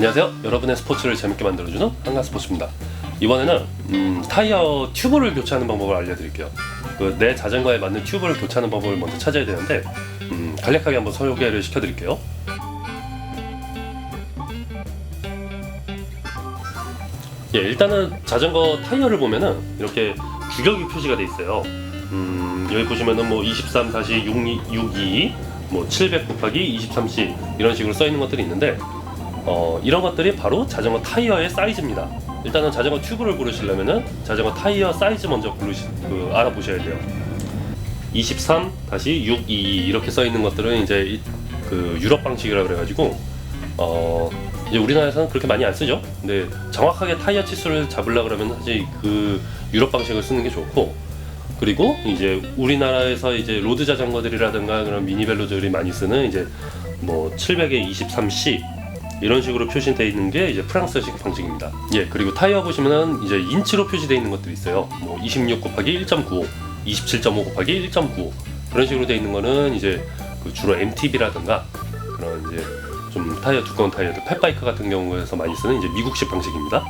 안녕하세요. 여러분의 스포츠를 재밌게 만들어주는 한가 스포츠입니다. 이번에는 음, 타이어 튜브를 교체하는 방법을 알려드릴게요. 그 내 자전거에 맞는 튜브를 교체하는 방법을 먼저 찾아야 되는데 음, 간략하게 한번 소개를 시켜드릴게요. 예, 일단은 자전거 타이어를 보면은 이렇게 규격이 표시가 돼 있어요. 음, 여기 보시면은 뭐 23 다시 62, 뭐700 곱하기 23C 이런 식으로 써 있는 것들이 있는데 어, 이런 것들이 바로 자전거 타이어의 사이즈입니다. 일단은 자전거 튜브를 고르시려면은 자전거 타이어 사이즈 먼저 고르시, 그, 알아보셔야 돼요. 23 다시 622 이렇게 써 있는 것들은 이제 이- 그 유럽 방식이라 그래가지고 어 이제 우리나라에서는 그렇게 많이 안 쓰죠. 근데 정확하게 타이어 치수를 잡으려 그러면 사실 그 유럽 방식을 쓰는 게 좋고 그리고 이제 우리나라에서 이제 로드 자전거들이라든가 그런 미니벨로들이 많이 쓰는 이제 뭐 700에 23C 이런 식으로 표시되어 있는 게 이제 프랑스식 방식입니다. 예, 그리고 타이어 보시면은 이제 인치로 표시되어 있는 것들이 있어요. 뭐 26 곱하기 1.95, 27.5 곱하기 1.95 그런 식으로 되어 있는 거는 이제 그 주로 MTB라든가 그런 이제 좀 타이어 두꺼운 타이어들 펫바이크 같은 경우에서 많이 쓰는 이제 미국식 방식입니다.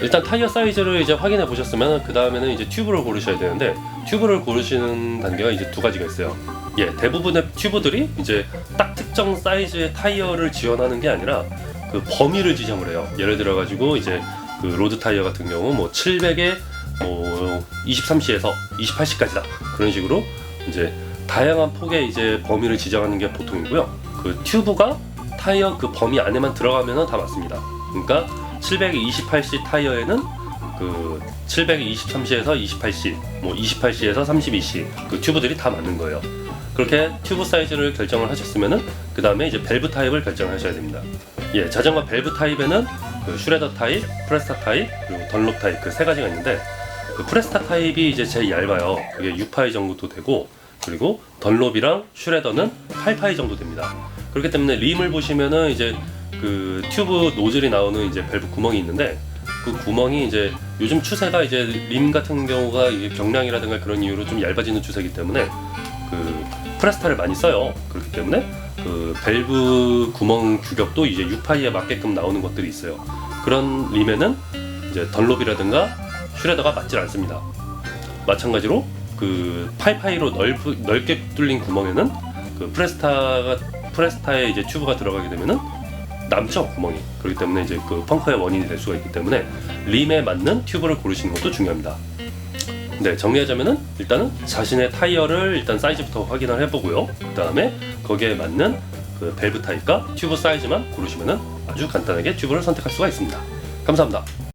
일단 타이어 사이즈를 이제 확인해 보셨으면 그 다음에는 이제 튜브를 고르셔야 되는데 튜브를 고르시는 단계가 이제 두 가지가 있어요. 예, 대부분의 튜브들이 이제 딱 특정 사이즈의 타이어를 지원하는 게 아니라 그 범위를 지정을 해요. 예를 들어 가지고 이제 그 로드 타이어 같은 경우 뭐 700에 뭐 23C에서 28C까지다 그런 식으로 이제 다양한 폭의 이제 범위를 지정하는 게 보통이고요. 그 튜브가 타이어 그 범위 안에만 들어가면은 다 맞습니다. 그러니까 728C 타이어에는 그 723C에서 28C, 뭐 28C에서 32C 그 튜브들이 다 맞는 거예요. 그렇게 튜브 사이즈를 결정을 하셨으면은 그 다음에 이제 밸브 타입을 결정하셔야 됩니다. 예, 자전거 밸브 타입에는 그 슈레더 타입, 프레스타 타입, 그리고 던롭 타입 그 세 가지가 있는데 그 프레스타 타입이 이제 제일 얇아요. 그게 6파이 정도 되고 그리고 던롭이랑 슈레더는 8파이 정도 됩니다. 그렇기 때문에 림을 보시면은 이제 그 튜브 노즐이 나오는 이제 밸브 구멍이 있는데 그 구멍이 이제 요즘 추세가 이제 림 같은 경우가 경량이라든가 그런 이유로 좀 얇아지는 추세이기 때문에 그 프레스타를 많이 써요. 그렇기 때문에 그 밸브 구멍 규격도 이제 6파이에 맞게끔 나오는 것들이 있어요. 그런 림에는 이제 던롭이라든가 슈레더가 맞질 않습니다. 마찬가지로 그 8파이로 넓, 넓게 뚫린 구멍에는 그 프레스타가 프레스타에 이제 튜브가 들어가게 되면은 남죠 구멍이 그렇기 때문에 이제 그 펑크의 원인이 될 수가 있기 때문에 림에 맞는 튜브를 고르시는 것도 중요합니다. 네 정리하자면은 일단은 자신의 타이어를 일단 사이즈부터 확인을 해보고요. 그 다음에 거기에 맞는 그 밸브 타입과 튜브 사이즈만 고르시면은 아주 간단하게 튜브를 선택할 수가 있습니다. 감사합니다.